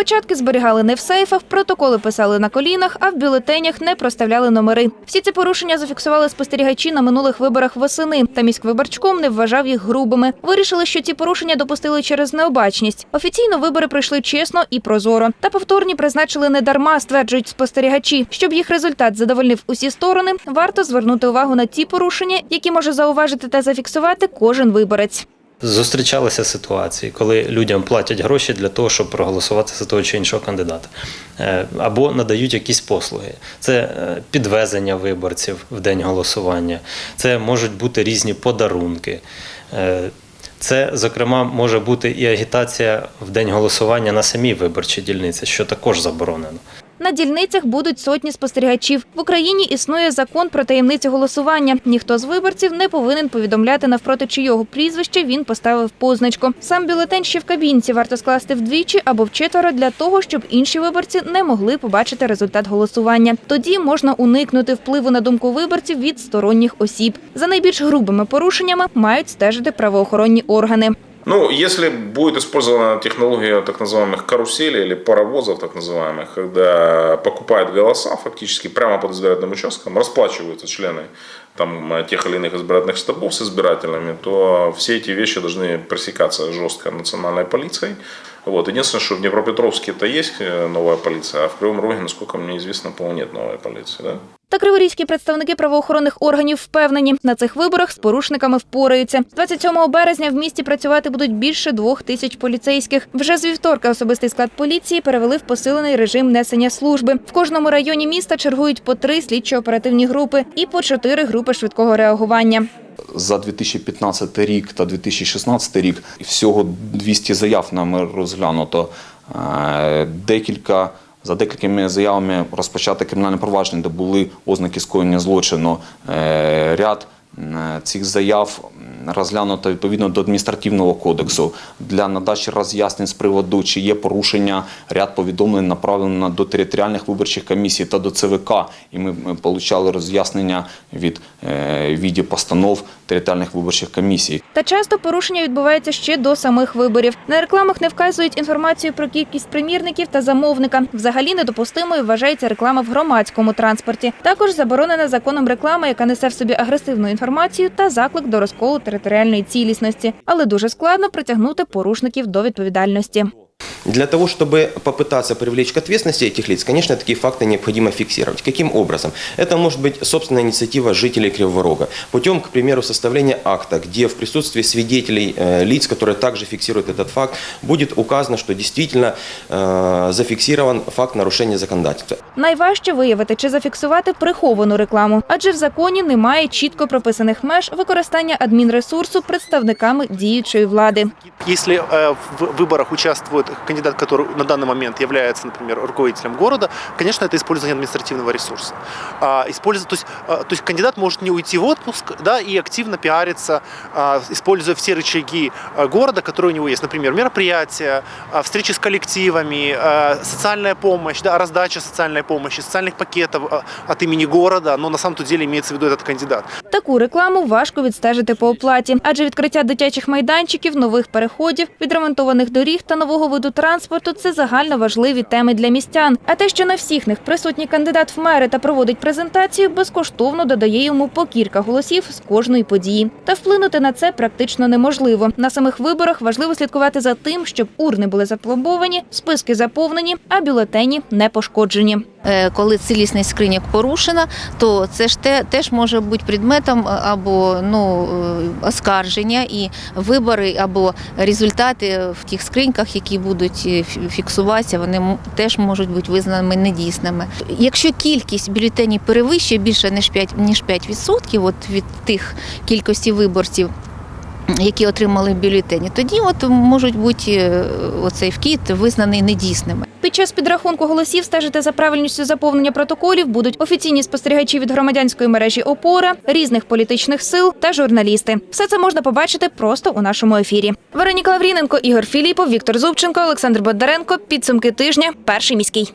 Початки зберігали не в сейфах, протоколи писали на колінах, а в бюлетенях не проставляли номери. Всі ці порушення зафіксували спостерігачі на минулих виборах восени. Та міськвиборчком не вважав їх грубими. Вирішили, що ці порушення допустили через необачність. Офіційно вибори пройшли чесно і прозоро. Та повторні призначили не дарма, стверджують спостерігачі. Щоб їх результат задовольнив усі сторони, варто звернути увагу на ті порушення, які може зауважити та зафіксувати кожен виборець. Зустрічалися ситуації, коли людям платять гроші для того, щоб проголосувати за того чи іншого кандидата, Е, або надають якісь послуги. Це е, підвезення виборців в день голосування, це можуть бути різні подарунки. Е, Це, зокрема, може бути і агітація в день голосування на самій виборчій дільниці, що також заборонено. На дільницях будуть сотні спостерігачів. В Україні існує закон про таємницю голосування. Ніхто з виборців не повинен повідомляти навпроти чийого прізвища він поставив позначку. Сам бюлетень ще в кабінці варто скласти вдвічі або вчетверо для того, щоб інші виборці не могли побачити результат голосування. Тоді можна уникнути впливу на думку виборців від сторонніх осіб. За найбільш грубими порушеннями мають стежити правоохоронні органи. Ну, если будет использована технология так называемых каруселей или паровозов, так называемых, когда покупают голоса фактически прямо под избирательным участком, расплачиваются члены там, тех или иных избирательных штабов с избирателями, то все эти вещи должны пресекаться жестко национальной полицией. Вот. Единственное, что в Днепропетровске-то есть э, новая полиция, а в Кривом Роге, насколько мне известно, по-моему, нет новой полиции. Да? Та криворізькі представники правоохоронних органів впевнені, на цих виборах з порушниками впораються. З 27 березня в місті працювати будуть більше двох тисяч поліцейських. Вже з вівторка особистий склад поліції перевели в посилений режим несення служби. В кожному районі міста чергують по три слідчо-оперативні групи і по чотири групи швидкого реагування. За 2015 рік та 2016 рік всього 200 заяв нами розглянуто. Е, Декілька за декількими заявами розпочати кримінальне провадження, де були ознаки скоєння злочину. Е, Ряд е, цих заяв розглянуто відповідно до адміністративного кодексу для надачі роз'яснень з приводу, чи є порушення. Ряд повідомлень направлено до територіальних виборчих комісій та до ЦВК. І ми отримали роз'яснення від е, постанов територіальних виборчих комісій. Та часто порушення відбуваються ще до самих виборів. На рекламах не вказують інформацію про кількість примірників та замовника. Взагалі недопустимою вважається реклама в громадському транспорті. Також заборонена законом реклама, яка несе в собі агресивну інформацію та заклик до розколу територіальної цілісності. Але дуже складно притягнути порушників до відповідальності. Для того, чтобы попытаться привлечь к ответственности этих лиц, конечно, такие факты необходимо фиксировать. Каким образом? Это может быть собственная инициатива жителей Кривого Рога. Путем, к примеру, составления акта, где в присутствии свидетелей, э, лиц, которые также фиксируют этот факт, будет указано, что действительно э, зафиксирован факт нарушения законодательства. Найважче виявити чи зафіксувати приховану рекламу, адже в законі немає чітко прописаних меж використання адмінресурсу представниками діючої влади. Если э, в выборах участвует кандидат, который на данный момент является, например, руководителем города, конечно, это использование административного ресурса. А, используя, то, есть, а, то есть кандидат может не уйти в отпуск да, и активно пиариться, а, используя все рычаги а, города, которые у него есть. Например, мероприятия, а, встречи с коллективами, а, социальная помощь, да, раздача социальной помощи, социальных пакетов а, от имени города, но на самом-то деле имеется в виду этот кандидат. Таку рекламу важко відстежити по оплаті, адже відкриття дитячих майданчиків, нових переходів, відремонтованих доріг та нового виду транспорту це загально важливі теми для містян. А те, що на всіх них присутній кандидат в мери та проводить презентацію, безкоштовно додає йому по кілька голосів з кожної події. Та вплинути на це практично неможливо. На самих виборах важливо слідкувати за тим, щоб урни були запломбовані, списки заповнені, а бюлетені не пошкоджені. Е, коли цілісність скриньок порушена, то це ж те, теж може бути предметом е, або ну, е, оскарження і вибори, або результати в тих скриньках, які будуть фіксуватися, вони теж можуть бути визнаними недійсними. Якщо кількість бюлетенів перевищує більше ніж 5%, ніж 5% от від тих кількості виборців, які отримали бюлетені, тоді от можуть бути е, оцей вкид визнаний недійсними. Під час підрахунку голосів стежити за правильністю заповнення протоколів будуть офіційні спостерігачі від громадянської мережі Опора, різних політичних сил та журналісти. Все це можна побачити просто у нашому ефірі. Вероніка Лавріненко, Ігор Філіпов, Віктор Зубченко, Олександр Бондаренко. Підсумки тижня. Перший міський.